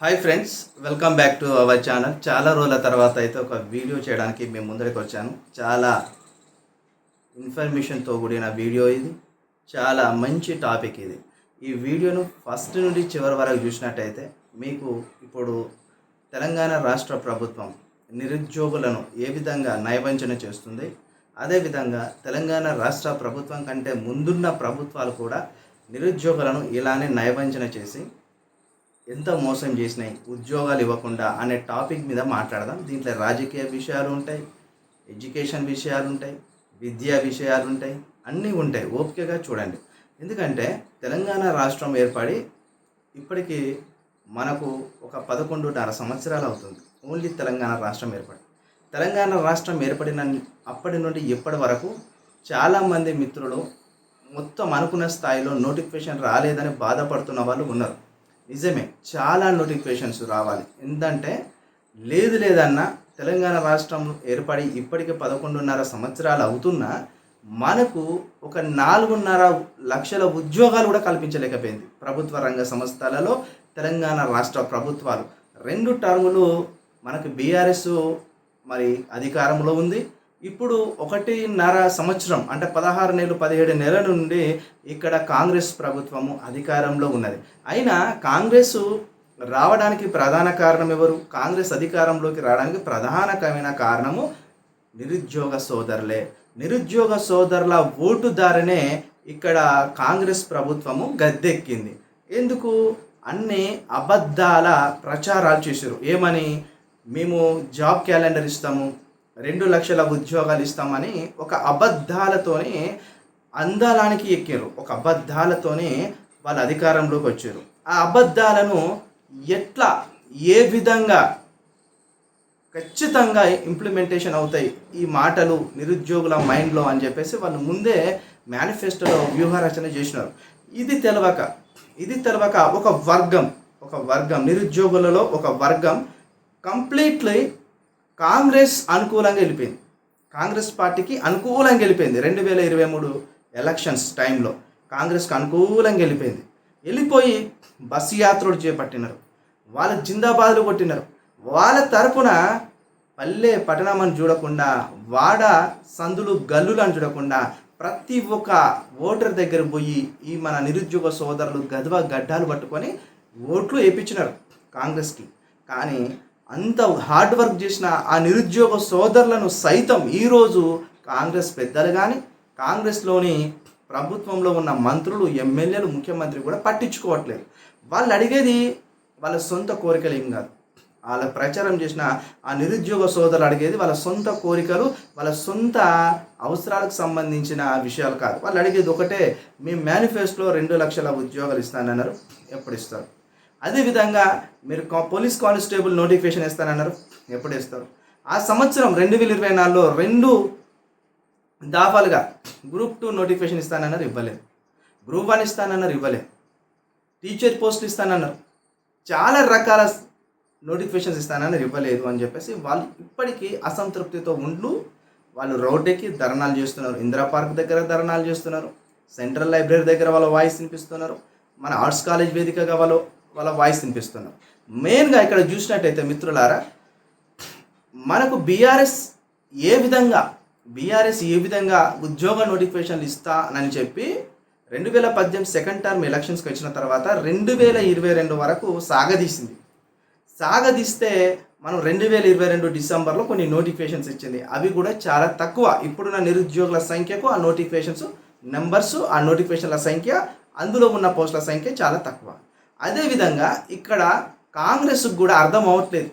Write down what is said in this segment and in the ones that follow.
Hi friends welcome back to our channel చాలా రోజుల తర్వాత అయితే ఒక వీడియో చేయడానికి మేము ముందరికి వచ్చాను. చాలా ఇన్ఫర్మేషన్తో కూడిన వీడియో ఇది. చాలా మంచి టాపిక్ ఇది. ఈ వీడియోను ఫస్ట్ నుండి చివరి వరకు చూసినట్టయితే మీకు ఇప్పుడు తెలంగాణ రాష్ట్ర ప్రభుత్వం నిరుద్యోగులను ఏ విధంగా నయవంచన చేస్తుంది అదేవిధంగా తెలంగాణ రాష్ట్ర ప్రభుత్వం కంటే ముందున్న ప్రభుత్వాలు కూడా నిరుద్యోగులను ఇలానే నయవంచన చేసి ఎంత మోసం చేసినాయి ఉద్యోగాలు ఇవ్వకుండా అనే టాపిక్ మీద మాట్లాడదాం. దీంట్లో రాజకీయ విషయాలు ఉంటాయి ఎడ్యుకేషన్ విషయాలు ఉంటాయి విద్యా విషయాలు ఉంటాయి అన్నీ ఉంటాయి. ఓపికగా చూడండి. ఎందుకంటే తెలంగాణ రాష్ట్రం ఏర్పడి ఇప్పటికీ మనకు ఒక పదకొండున్నర సంవత్సరాలు అవుతుంది. ఓన్లీ తెలంగాణ రాష్ట్రం ఏర్పడి. తెలంగాణ రాష్ట్రం ఏర్పడిన అప్పటి నుండి ఇప్పటి వరకు చాలామంది మిత్రులు మొత్తం అనుకున్న స్థాయిలో నోటిఫికేషన్ రాలేదని బాధపడుతున్న వాళ్ళు ఉన్నారు. నిజమే చాలా నోటిఫికేషన్స్ రావాలి. ఎందుకంటే లేదు లేదన్నా తెలంగాణ రాష్ట్రం ఏర్పడి ఇప్పటికి పదకొండున్నర సంవత్సరాలు అవుతున్నా మనకు ఒక నాలుగున్నర లక్షల ఉద్యోగాలు కూడా కల్పించలేకపోయింది. ప్రభుత్వ రంగ సంస్థలలో తెలంగాణ రాష్ట్ర ప్రభుత్వాలు. రెండు టర్ములు మనకు బీఆర్ఎస్ మరి అధికారంలో ఉంది. ఇప్పుడు ఒకటిన్నర సంవత్సరం అంటే పదహారు నెలలు పదిహేడు నెలల నుండి ఇక్కడ కాంగ్రెస్ ప్రభుత్వము అధికారంలో ఉన్నది. అయినా కాంగ్రెస్ రావడానికి ప్రధాన కారణం ఎవరు? కాంగ్రెస్ అధికారంలోకి రావడానికి ప్రధానమైన కారణము నిరుద్యోగ సోదరులే. నిరుద్యోగ సోదరుల ఓటుదారనే ఇక్కడ కాంగ్రెస్ ప్రభుత్వము గద్దెక్కింది. ఎందుకు? అన్ని అబద్ధాల ప్రచారాలు చేశారు. ఏమని? మేము జాబ్ క్యాలెండర్ ఇస్తాము. రెండు లక్షల ఉద్యోగాలు ఇస్తామని ఒక అబద్ధాలతోనే అందాలానికి ఎక్కారు. ఒక అబద్ధాలతోనే వాళ్ళ అధికారంలోకి వచ్చారు. ఆ అబద్ధాలను ఎట్లా ఏ విధంగా ఖచ్చితంగా ఇంప్లిమెంటేషన్ అవుతాయి? ఈ మాటలు నిరుద్యోగుల మైండ్లో అని చెప్పేసి వాళ్ళు ముందే మేనిఫెస్టోలో వ్యూహరచన చేసినారు. ఇది తెలవక ఇది తెలవక ఒక వర్గం ఒక వర్గం నిరుద్యోగులలో ఒక వర్గం కంప్లీట్లీ కాంగ్రెస్ అనుకూలంగా వెళ్ళిపోయింది. కాంగ్రెస్ పార్టీకి అనుకూలంగా వెళ్ళిపోయింది. రెండు వేల ఇరవై మూడు ఎలక్షన్స్ టైంలో కాంగ్రెస్కి అనుకూలంగా వెళ్ళిపోయింది. వెళ్ళిపోయి బస్సు యాత్రలు చేపట్టినారు. వాళ్ళ జిందాబాదులు కొట్టినారు. వాళ్ళ తరపున పల్లె పట్టణమని చూడకుండా వాడ సందులు గల్లులు అని చూడకుండా ప్రతి ఒక్క ఓటర్ దగ్గర పోయి ఈ మన నిరుద్యోగ సోదరులు గదవ గడ్డాలు పట్టుకొని ఓట్లు వేయించినారు కాంగ్రెస్కి. కానీ అంత హార్డ్ వర్క్ చేసిన ఆ నిరుద్యోగ సోదరులను సైతం ఈరోజు కాంగ్రెస్ పెద్దలు కానీ కాంగ్రెస్లోని ప్రభుత్వంలో ఉన్న మంత్రులు ఎమ్మెల్యేలు ముఖ్యమంత్రి కూడా పట్టించుకోవట్లేదు. వాళ్ళు అడిగేది వాళ్ళ సొంత కోరికలు ఏం కాదు. వాళ్ళ ప్రచారం చేసిన ఆ నిరుద్యోగ సోదరులు అడిగేది వాళ్ళ సొంత కోరికలు వాళ్ళ సొంత అవసరాలకు సంబంధించిన విషయాలు కాదు. వాళ్ళు అడిగేది ఒకటే మీ మేనిఫెస్టోలో రెండు లక్షల ఉద్యోగాలు ఇస్తానన్నారు ఎప్పుడు ఇస్తారు? అదేవిధంగా మీరు కా- పోలీస్ కానిస్టేబుల్ నోటిఫికేషన్ ఇస్తానన్నారు ఎప్పుడు ఇస్తారు ఆ సంవత్సరం రెండు వేల ఇరవై నాలుగులో రెండు దాఫాలుగా గ్రూప్ టూ నోటిఫికేషన్ ఇస్తానన్నారు ఇవ్వలేదు. గ్రూప్ వన్ ఇస్తానన్నారు ఇవ్వలేదు. టీచర్ పోస్టులు ఇస్తానన్నారు. చాలా రకాల నోటిఫికేషన్స్ ఇస్తానన్నారు ఇవ్వలేదు అని చెప్పేసి వాళ్ళు ఇప్పటికీ అసంతృప్తితో ఉంటూ వాళ్ళు రోడ్డుకి ధర్నాలు చేస్తున్నారు. ఇందిరా పార్క్ దగ్గర ధర్నాలు చేస్తున్నారు. సెంట్రల్ లైబ్రరీ దగ్గర వాళ్ళ వాయిస్ వినిపిస్తున్నారు. మన ఆర్ట్స్ కాలేజ్ వేదికగా వాళ్ళు వాళ్ళ వాయిస్ వినిపిస్తున్నాం మెయిన్గా ఇక్కడ చూసినట్టయితే మిత్రులారా మనకు బీఆర్ఎస్ ఏ విధంగా బీఆర్ఎస్ ఏ విధంగా ఉద్యోగ నోటిఫికేషన్లు ఇస్తానని చెప్పి రెండు వేల పద్దెనిమిది సెకండ్ టర్మ్ ఎలక్షన్స్కి వచ్చిన తర్వాత రెండు వేల ఇరవై రెండు వరకు సాగదీసింది. సాగదీస్తే మనం రెండు వేల ఇరవై రెండు డిసెంబర్లో కొన్ని నోటిఫికేషన్స్ ఇచ్చింది. అవి కూడా చాలా తక్కువ. ఇప్పుడున్న నిరుద్యోగుల సంఖ్యకు ఆ నోటిఫికేషన్స్ నెంబర్స్ ఆ నోటిఫికేషన్ల సంఖ్య అందులో ఉన్న పోస్టుల సంఖ్య చాలా తక్కువ. అదేవిధంగా ఇక్కడ కాంగ్రెస్కి కూడా అర్థం అవ్వట్లేదు.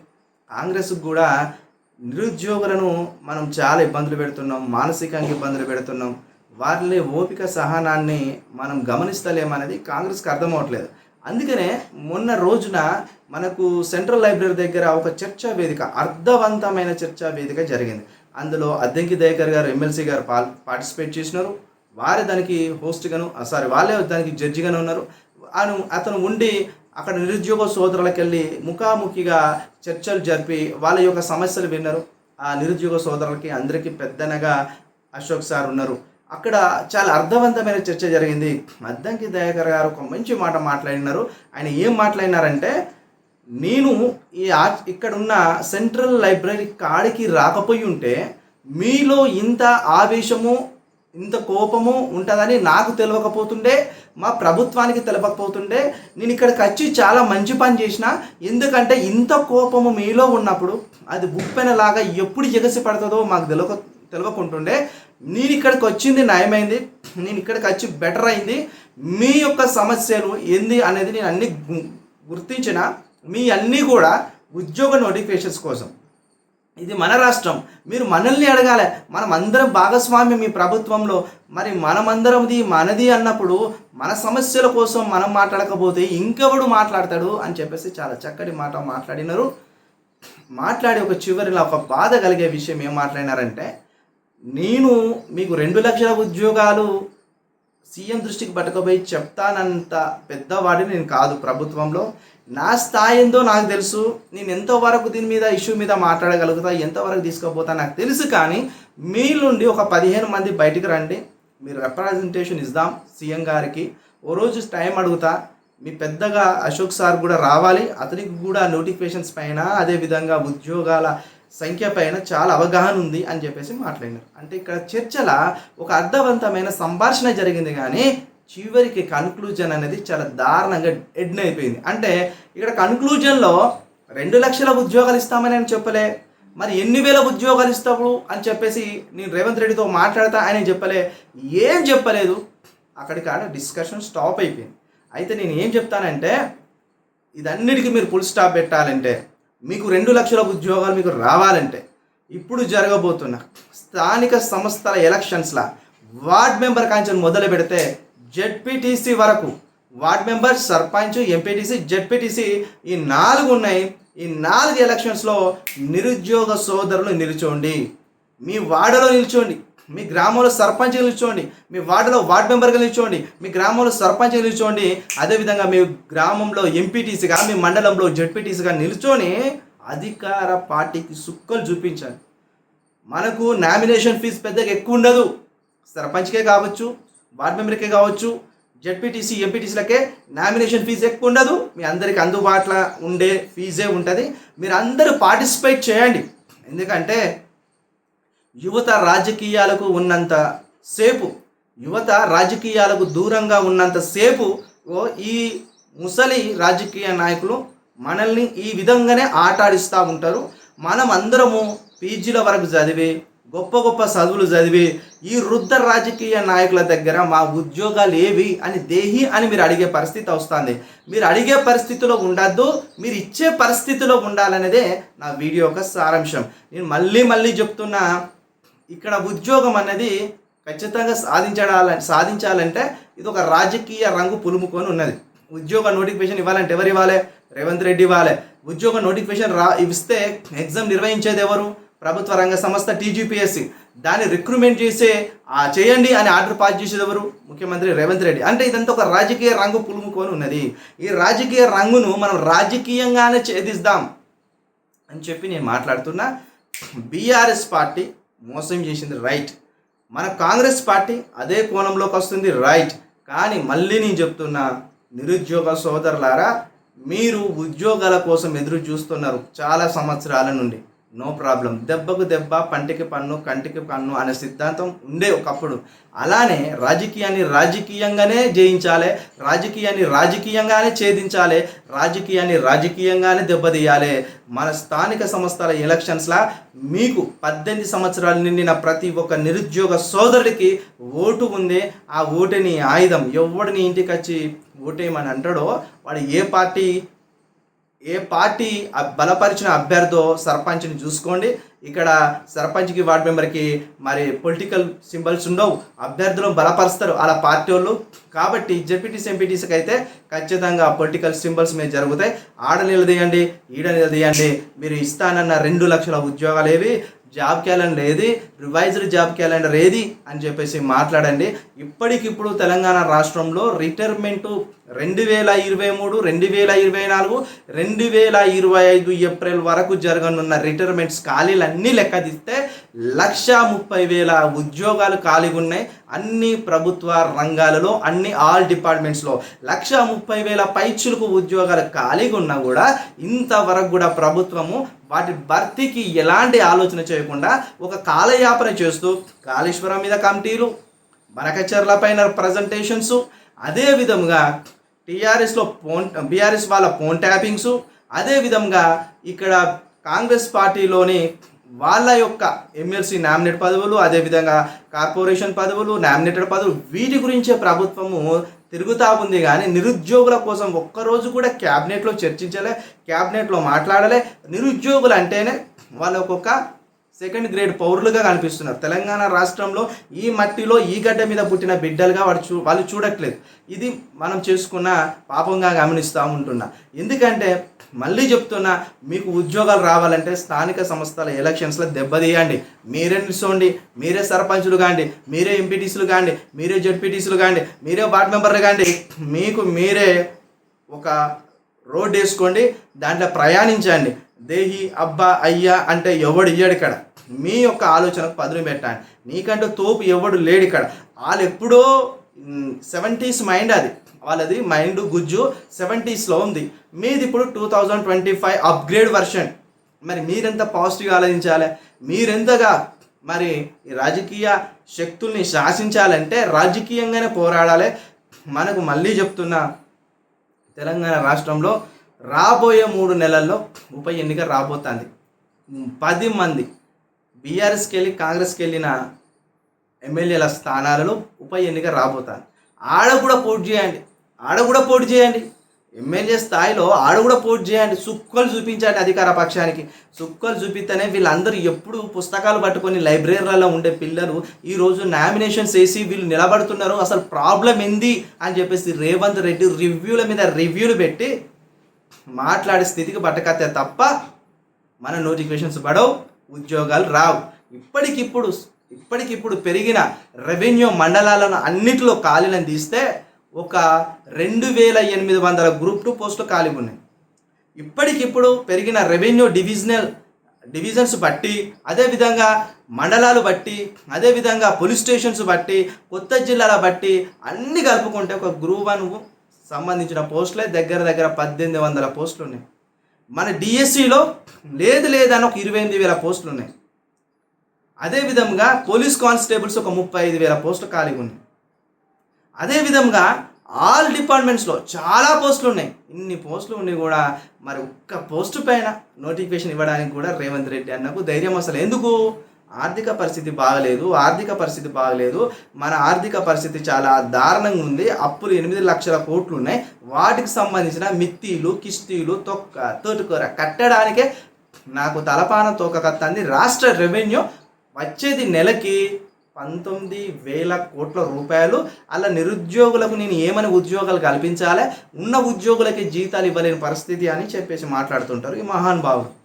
కాంగ్రెస్కి కూడా నిరుద్యోగులను మనం చాలా ఇబ్బందులు పెడుతున్నాం మానసికంగా ఇబ్బందులు పెడుతున్నాం. వారిని ఓపిక సహనాన్ని మనం గమనిస్తలేమనేది కాంగ్రెస్కి అర్థం అవ్వట్లేదు. అందుకనే మొన్న రోజున మనకు సెంట్రల్ లైబ్రరీ దగ్గర ఒక చర్చా వేదిక అర్థవంతమైన చర్చా వేదిక జరిగింది. అందులో అద్దెంకి దయకర్ గారు ఎమ్మెల్సీ గారు పా పార్టిసిపేట్ చేసినారు. వారే దానికి హోస్ట్గాను సారీ వాళ్ళే దానికి జడ్జిగాను ఉన్నారు. అను అతను ఉండి అక్కడ నిరుద్యోగ సోదరులకు వెళ్ళి ముఖాముఖిగా చర్చలు జరిపి వాళ్ళ యొక్క సమస్యలు విన్నారు. ఆ నిరుద్యోగ సోదరులకి అందరికీ పెద్దనగా అశోక్ సార్ ఉన్నారు. అక్కడ చాలా అర్థవంతమైన చర్చ జరిగింది. అద్దంకి దయాకర్ గారు ఒక మంచి మాట మాట్లాడినారు. ఆయన ఏం మాట్లాడినారంటే నేను ఈ ఇక్కడ ఉన్న సెంట్రల్ లైబ్రరీ కాడికి రాకపోయి ఉంటే మీలో ఇంత ఆవేశము ఇంత కోపము ఉంటుందని నాకు తెలియకపోతుండే మా ప్రభుత్వానికి తెలవకపోతుండే నేను ఇక్కడికి వచ్చి చాలా మంచి పని చేసిన ఎందుకంటే ఇంత కోపము మీలో ఉన్నప్పుడు అది బుప్పెనలాగా ఎప్పుడు ఎగసి పడుతుందో మాకు తెలియక తెలియకుంటుండే నేను ఇక్కడికి వచ్చింది నయమైంది నేను ఇక్కడికి వచ్చి బెటర్ అయింది. మీ యొక్క సమస్యలు ఏంది అనేది నేను అన్ని గుర్తించిన మీ అన్నీ కూడా ఉద్యోగ నోటిఫికేషన్స్ కోసం. ఇది మన రాష్ట్రం. మీరు మనల్ని అడగాలి. మనం అందరం భాగస్వామ్యం మీ ప్రభుత్వంలో. మరి మనమందరంది మనది అన్నప్పుడు మన సమస్యల కోసం మనం మాట్లాడకపోతే ఇంకెవడు మాట్లాడతాడు అని చెప్పేసి చాలా చక్కటి మాట మాట్లాడినారు. మాట్లాడి ఒక చివరిలో ఒక బాధ కలిగే విషయం ఏం మాట్లాడినారంటే నేను మీకు రెండు లక్షల ఉద్యోగాలు సీఎం దృష్టికి పట్టుకపోయి చెప్తానంత పెద్దవాడిని నేను కాదు ప్రభుత్వంలో. నా స్థాయి ఏందో నాకు తెలుసు. నేను ఎంతవరకు దీని మీద ఇష్యూ మీద మాట్లాడగలుగుతా ఎంతవరకు తీసుకోపోతా నాకు తెలుసు కానీ మీ నుండి ఒక పదిహేను మంది బయటికి రండి. మీరు రిప్రజెంటేషన్ ఇద్దాం సీఎం గారికి. ఓ రోజు టైం అడుగుతా. మీ పెద్దగా అశోక్ సార్ కూడా రావాలి. అతనికి కూడా నోటిఫికేషన్స్ పైన అదేవిధంగా ఉద్యోగాల సంఖ్య పైన చాలా అవగాహన ఉంది అని చెప్పేసి మాట్లాడినారు. అంటే ఇక్కడ చర్చల ఒక అర్థవంతమైన సంభాషణ జరిగింది కానీ చివరికి కన్క్లూజన్ అనేది చాలా దారుణంగా ఎడ్న అయిపోయింది. అంటే ఇక్కడ కన్క్లూజన్లో రెండు లక్షల ఉద్యోగాలు ఇస్తామని అని చెప్పలే మరి ఎన్ని వేల ఉద్యోగాలు ఇస్తావు అని చెప్పేసి నేను రేవంత్ రెడ్డితో మాట్లాడతా ఆయన చెప్పలే. ఏం చెప్పలేదు. అక్కడికి ఆడ డిస్కషన్ స్టాప్ అయిపోయింది. అయితే నేను ఏం చెప్తానంటే ఇదన్నిటికీ మీరు ఫుల్ స్టాప్ పెట్టాలంటే మీకు రెండు లక్షల ఉద్యోగాలు మీకు రావాలంటే ఇప్పుడు జరగబోతున్న స్థానిక సంస్థల ఎలక్షన్స్లో వార్డ్ మెంబర్ కాంచెన్ మొదలు పెడితే జెడ్పీటీసీ వరకు. Ward member sarpanch MPTC ZPTC ఈ నాలుగు ఉన్నాయి ఈ నాలుగు ఎలక్షన్స్లో నిరుద్యోగ సోదరులు నిల్చోండి. మీ వార్డులో నిల్చోండి. మీ గ్రామంలో సర్పంచ్ నిల్చోండి. మీ వార్డులో వార్డ్ మెంబర్గా నిల్చోండి. మీ గ్రామంలో సర్పంచ్ నిల్చోండి. అదేవిధంగా మీ గ్రామంలో ఎంపీటీసీగా మీ మండలంలో జెడ్పీటీసీగా నిల్చొని అధికార పార్టీకి సుక్కలు చూపించాలి. మనకు నామినేషన్ ఫీజు పెద్దగా ఎక్కువ ఉండదు. సర్పంచ్కే కావచ్చు వార్డ్ మెంబర్కే కావచ్చు జడ్పీటీసీ ఎంపీటీసీలకే నామినేషన్ ఫీజు ఎక్కువ ఉండదు. మీ అందరికి అందుబాటులో ఉండే ఫీజే ఉంటుంది. మీరు అందరూ పార్టిసిపేట్ చేయండి. ఎందుకంటే యువత రాజకీయాలకు ఉన్నంత సేపు యువత రాజకీయాలకు దూరంగా ఉన్నంత సేపు ఈ ముసలి రాజకీయ నాయకులు మనల్ని ఈ విధంగానే ఆటాడిస్తూ ఉంటారు. మనం అందరము పీజీల వరకు చదివి గొప్ప గొప్ప చదువులు చదివి ఈ వృద్ధ రాజకీయ నాయకుల దగ్గర మా ఉద్యోగాలు ఏవి అని దేహి అని మీరు అడిగే పరిస్థితి వస్తుంది. మీరు అడిగే పరిస్థితిలో ఉండద్దు మీరు ఇచ్చే పరిస్థితిలో ఉండాలనేదే నా వీడియో యొక్క సారాంశం. నేను మళ్ళీ మళ్ళీ చెప్తున్నా ఇక్కడ ఉద్యోగం అనేది ఖచ్చితంగా సాధించాల సాధించాలంటే ఇది ఒక రాజకీయ రంగు పులుముకొని ఉన్నది. ఉద్యోగ నోటిఫికేషన్ ఇవ్వాలంటే ఎవరు ఇవ్వాలి? రేవంత్ రెడ్డి ఇవ్వాలి. ఉద్యోగ నోటిఫికేషన్ రా ఇస్తే ఎగ్జామ్ నిర్వహించేది ఎవరు? ప్రభుత్వ రంగ సంస్థ టీజీపీఎస్సి. దాన్ని రిక్రూట్మెంట్ చేసే ఆ చేయండి అని ఆర్డర్ పాస్ చేసేది ఎవరు? ముఖ్యమంత్రి రేవంత్ రెడ్డి. అంటే ఇదంతా ఒక రాజకీయ రంగు పులుముకొని ఉన్నది. ఈ రాజకీయ రంగును మనం రాజకీయంగానే ఛేదిస్తాం అని చెప్పి నేను మాట్లాడుతున్నా. బీఆర్ఎస్ పార్టీ మోసం చేసింది రైట్. మన కాంగ్రెస్ పార్టీ అదే కోణంలోకి వస్తుంది రైట్. కానీ మళ్ళీ నేను చెప్తున్నా నిరుద్యోగ సోదరులారా మీరు ఉద్యోగాల కోసం ఎదురు చూస్తున్నారు చాలా సంవత్సరాల నుండి. నో ప్రాబ్లం దెబ్బకు దెబ్బ పంటికి పన్ను కంటికి పన్ను అనే సిద్ధాంతం ఉండే ఒకప్పుడు. అలానే రాజకీయాన్ని రాజకీయంగానే జయించాలి రాజకీయాన్ని రాజకీయంగానే ఛేదించాలి రాజకీయాన్ని రాజకీయంగానే దెబ్బతీయాలి. మన స్థానిక సంస్థల ఎలక్షన్స్లా మీకు పద్దెనిమిది సంవత్సరాలు నిండిన ప్రతి ఒక్క నిరుద్యోగ సోదరుడికి ఓటు ఉంది ఆ ఓటుని ఆయుధం. ఎవడిని ఇంటికి వచ్చి ఓటేయమని అంటాడో వాడు ఏ పార్టీ ఏ పార్టీ బలపరిచిన అభ్యర్థో సర్పంచ్ని చూసుకోండి. ఇక్కడ సర్పంచ్కి వార్డ్ మెంబర్కి మరి పొలిటికల్ సింబల్స్ ఉండవు. అభ్యర్థులను బలపరుస్తారు అలా పార్టీ వాళ్ళు. కాబట్టి జెపిటీస్ ఎంపీటీస్కి అయితే ఖచ్చితంగా పొలిటికల్ సింబల్స్ మీద జరుగుతాయి. ఆడ నిలదీయండి ఈడ నిలదీయండి. మీరు ఇస్తానన్న రెండు లక్షల ఉద్యోగాలు ఏవి జాబ్ క్యాలెండర్ ఏది? రివైజ్డ్ జాబ్ క్యాలెండర్ ఏది? అని చెప్పేసి మాట్లాడండి. ఇప్పటికిప్పుడు తెలంగాణ రాష్ట్రంలో రిటైర్మెంట్ రెండు వేల ఇరవై మూడు రెండు వేల ఇరవై నాలుగు రెండు వేల ఇరవై ఐదు ఏప్రిల్ వరకు జరగనున్న రిటైర్మెంట్స్ ఖాళీలన్నీ లెక్క తీస్తే లక్ష ముప్పై వేల ఉద్యోగాలు ఖాళీగా ఉన్నాయి అన్ని ప్రభుత్వ రంగాలలో అన్ని ఆల్ డిపార్ట్మెంట్స్లో. లక్ష ముప్పై వేల పైచులకు ఉద్యోగాలు ఖాళీగా ఉన్నా కూడా ఇంతవరకు కూడా ప్రభుత్వము వాటి భర్తీకి ఎలాంటి ఆలోచన చేయకుండా ఒక కాలయాపన చేస్తూ కాళేశ్వరం మీద కమిటీలు బనకచర్ల పైన ప్రజెంటేషన్స్ అదే విధంగా టీఆర్ఎస్లో ఫోన్ బీఆర్ఎస్ వాళ్ళ ఫోన్ ట్యాపింగ్స్ అదే విధంగా ఇక్కడ కాంగ్రెస్ పార్టీలోని వాళ్ళ యొక్క ఎమ్మెల్సీ నామినేట్ పదవులు అదేవిధంగా కార్పొరేషన్ పదవులు నామినేటెడ్ పదవులు వీటి గురించే ప్రభుత్వము తిరుగుతూ ఉంది కానీ నిరుద్యోగుల కోసం ఒక్కరోజు కూడా క్యాబినెట్లో చర్చించలే క్యాబినెట్లో మాట్లాడలే. నిరుద్యోగులు అంటేనే వాళ్ళకొక సెకండ్ గ్రేడ్ పౌరులుగా కనిపిస్తున్నారు. తెలంగాణ రాష్ట్రంలో ఈ మట్టిలో ఈ గడ్డ మీద పుట్టిన బిడ్డలుగా వాడు చూ వాళ్ళు చూడట్లేదు. ఇది మనం చేసుకున్న పాపంగా గమనిస్తూ ఉంటున్నా. ఎందుకంటే మళ్ళీ చెప్తున్నా మీకు ఉద్యోగాలు రావాలంటే స్థానిక సంస్థల ఎలక్షన్స్లో దెబ్బతీయండి. మీరే నిల్చోండి మీరే సర్పంచులు కాండి మీరే ఎంపీటీసీలు కాండి మీరే జడ్పీటీసీలు కాండి మీరే వార్డ్ మెంబర్లు కాండి. మీకు మీరే ఒక రోడ్ వేసుకోండి దాంట్లో ప్రయాణించండి. దేహి అబ్బా అయ్యా అంటే ఎవడు ఇయ్యాడు ఇక్కడ. మీ యొక్క ఆలోచనకు పదును పెట్టండి నీకంటూ తోపు ఎవడు లేడు ఇక్కడ. వాళ్ళు ఎప్పుడో సెవెంటీస్ మైండ్ అది. వాళ్ళది మైండ్ గుజ్జు సెవెంటీస్లో ఉంది. మీది ఇప్పుడు two thousand twenty five upgrade version మరి మీరెంత పాజిటివ్గా ఆలోచించాలి? మీరెంతగా మరి రాజకీయ శక్తుల్ని శాసించాలంటే రాజకీయంగానే పోరాడాలి. మనకు మళ్ళీ చెప్తున్నా తెలంగాణ రాష్ట్రంలో రాబోయే మూడు నెలల్లో ఉప ఎన్నిక రాబోతుంది. పది మంది. బీఆర్ఎస్కి వెళ్ళి కాంగ్రెస్కి వెళ్ళిన ఎమ్మెల్యేల స్థానాలలో ఉప ఎన్నిక రాబోతాను ఆడ కూడా పోటీ చేయండి. ఆడ కూడా పోటీ చేయండి. ఎమ్మెల్యే స్థాయిలో ఆడ కూడా పోటీ చేయండి. సుక్కలు చూపించండి అధికార పక్షానికి. సుక్కలు చూపిస్తేనే వీళ్ళందరూ ఎప్పుడు పుస్తకాలు పట్టుకొని లైబ్రరీలలో ఉండే పిల్లలు ఈరోజు నామినేషన్స్ వేసి వీళ్ళు నిలబడుతున్నారు. అసలు ప్రాబ్లం ఏంది అని చెప్పేసి రేవంత్ రెడ్డి రివ్యూల మీద రివ్యూలు పెట్టి మాట్లాడే స్థితికి పట్టకత్తే తప్ప మన నోటిఫికేషన్స్ పడవు. ఉద్యోగాలు రావు. ఇప్పటికిప్పుడు ఇప్పటికిప్పుడు పెరిగిన రెవెన్యూ మండలాలను అన్నిటిలో ఖాళీలను తీస్తే ఒక రెండు వేల ఎనిమిది వందల గ్రూప్ టూ పోస్టులు ఖాళీ ఉన్నాయి. ఇప్పటికిప్పుడు పెరిగిన రెవెన్యూ డివిజనల్ డివిజన్స్ బట్టి అదేవిధంగా మండలాలు బట్టి అదేవిధంగా పోలీస్ స్టేషన్స్ బట్టి కొత్త జిల్లాల బట్టి అన్ని కలుపుకుంటే ఒక గ్రూప్ వన్ సంబంధించిన పోస్టులే దగ్గర దగ్గర పద్దెనిమిది వందల పోస్టులు ఉన్నాయి. మన డిఎస్సిలో లేదు లేదని ఒక ఇరవై ఎనిమిది వేల పోస్టులు ఉన్నాయి. అదేవిధంగా పోలీస్ కానిస్టేబుల్స్ ఒక ముప్పై ఐదు వేల పోస్టులు ఖాళీగా ఉన్నాయి. అదేవిధంగా ఆల్ డిపార్ట్మెంట్స్లో చాలా పోస్టులు ఉన్నాయి. ఇన్ని పోస్టులు ఉండి కూడా మరి ఒక్క పోస్టు పైన నోటిఫికేషన్ ఇవ్వడానికి కూడా రేవంత్ రెడ్డి అన్నకు ధైర్యం అసలు. ఎందుకు? ఆర్థిక పరిస్థితి బాగలేదు ఆర్థిక పరిస్థితి బాగలేదు. మన ఆర్థిక పరిస్థితి చాలా దారుణంగా ఉంది. అప్పులు ఎనిమిది లక్షల కోట్లు ఉన్నాయి. వాటికి సంబంధించిన మిత్తీలు కిస్తీలు తొక్క తోటుకూర కట్టడానికే నాకు తలపాన తోక కత్తంది రాష్ట్ర రెవెన్యూ. వచ్చేది నెలకి పంతొమ్మిది వేల కోట్ల రూపాయలు. అలా నిరుద్యోగులకు నేను ఏమని ఉద్యోగాలు కల్పించాలి? ఉన్న ఉద్యోగులకి జీతాలు ఇవ్వలేని పరిస్థితి అని చెప్పేసి మాట్లాడుతుంటారు ఈ మహానుభావులు.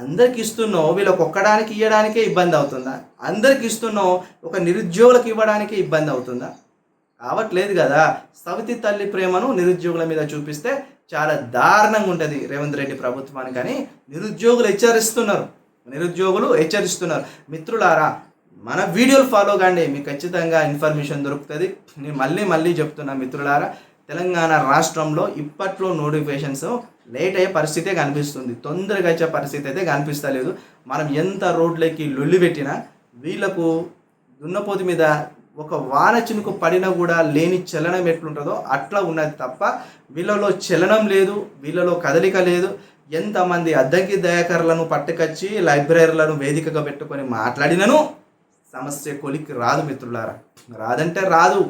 అందరికి ఇస్తున్నావు వీళ్ళకి ఒక్కడానికి ఇవ్వడానికే ఇబ్బంది అవుతుందా? అందరికి ఇస్తున్నావు ఒక నిరుద్యోగులకు ఇవ్వడానికే ఇబ్బంది అవుతుందా? కావట్లేదు కదా. సవితి తల్లి ప్రేమను నిరుద్యోగుల మీద చూపిస్తే చాలా దారుణంగా ఉంటుంది రేవంత్ రెడ్డి ప్రభుత్వానికి కానీ నిరుద్యోగులు హెచ్చరిస్తున్నారు. నిరుద్యోగులు హెచ్చరిస్తున్నారు. మిత్రులారా మన వీడియోలు ఫాలో కాండి మీకు ఖచ్చితంగా ఇన్ఫర్మేషన్ దొరుకుతుంది. నేను మళ్ళీ మళ్ళీ చెప్తున్నా మిత్రులారా తెలంగాణ రాష్ట్రంలో ఇప్పట్లో నోటిఫికేషన్స్ లేట్ అయ్యే పరిస్థితే కనిపిస్తుంది. తొందరగా వచ్చే పరిస్థితి అయితే కనిపిస్తలేదు. మనం ఎంత రోడ్లకి లొల్లి పెట్టినా వీళ్ళకు దున్నపోతు మీద ఒక వాన చినుకు పడినా కూడా లేని చలనం ఎట్లుంటుందో అట్లా ఉన్నది తప్ప వీళ్ళలో చలనం లేదు వీళ్ళలో కదలిక లేదు. ఎంతమంది అద్దంకి దయాకర్లను పట్టుకొచ్చి లైబ్రరీలను వేదికగా పెట్టుకొని మాట్లాడినను సమస్య కొలికి రాదు మిత్రులారా. రాదంటే రాదు.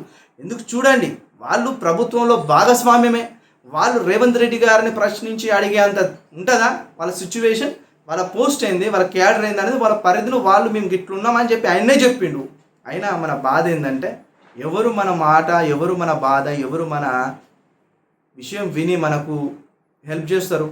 ఎందుకు చూడండి వాళ్ళు ప్రభుత్వంలో భాగస్వామ్యమే. వాళ్ళు రేవంత్ రెడ్డి గారిని ప్రశ్నించి అడిగే అంత ఉంటుందా? వాళ్ళ సిచ్యువేషన్ వాళ్ళ పోస్ట్ ఏంది? వాళ్ళ క్యాడర్ ఏంది అనేది వాళ్ళ పరిధిలో వాళ్ళు మేము గిట్లున్నామని చెప్పి ఆయనే చెప్పిండు. అయినా మన బాధ ఏంటంటే ఎవరు మన మాట ఎవరు మన బాధ ఎవరు మన విషయం విని మనకు హెల్ప్ చేస్తారు.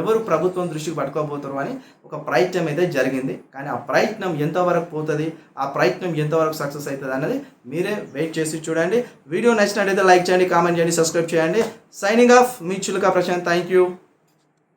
ఎవరు ప్రభుత్వం దృష్టికి పట్టుకోబోతారు అని ఒక ప్రయత్నం అయితే జరిగింది. కానీ ఆ ప్రయత్నం ఎంతవరకు పోతుంది ఆ ప్రయత్నం ఎంతవరకు సక్సెస్ అవుతుంది అన్నది మీరే వెయిట్ చేసి చూడండి. వీడియో నచ్చినట్టయితే లైక్ చేయండి కామెంట్ చేయండి సబ్స్క్రైబ్ చేయండి. సైనింగ్ ఆఫ్ మీ చిలుక ప్రశాంత్. Thank you